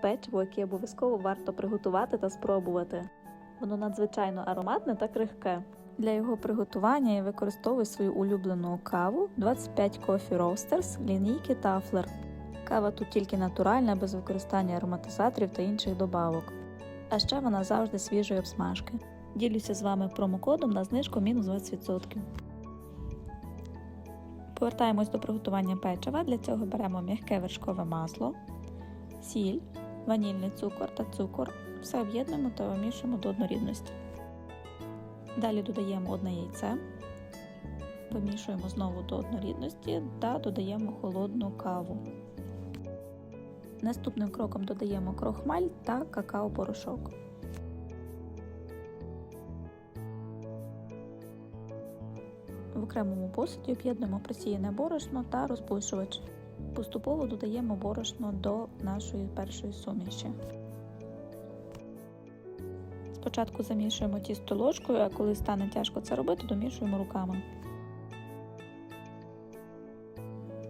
печиво, яке обов'язково варто приготувати та спробувати. Воно надзвичайно ароматне та крихке. Для його приготування я використовую свою улюблену каву 25 Coffee Roasters лінійки Тафлер. Кава тут тільки натуральна, без використання ароматизаторів та інших добавок. А ще вона завжди свіжої обсмажки. Ділюся з вами промокодом на знижку мінус 20%. Повертаємось до приготування печива. Для цього беремо м'яке вершкове масло, сіль, ванільний цукор та цукор. Все об'єднуємо та вимішуємо до однорідності. Далі додаємо одне яйце, вимішуємо знову до однорідності та додаємо холодну каву. Наступним кроком додаємо крохмаль та какао-порошок. В окремому посуді об'єднуємо просіяне борошно та розпушувач. Поступово додаємо борошно до нашої першої суміші. Спочатку замішуємо тісто ложкою, а коли стане тяжко це робити, домішуємо руками.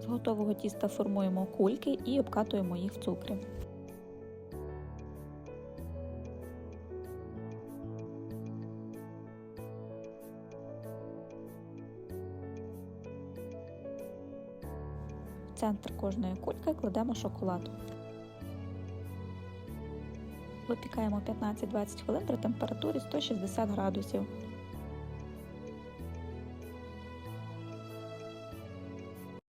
З готового тіста формуємо кульки і обкатуємо їх в цукрі. Центр кожної кульки кладемо шоколад. Випікаємо 15-20 хвилин при температурі 160 градусів.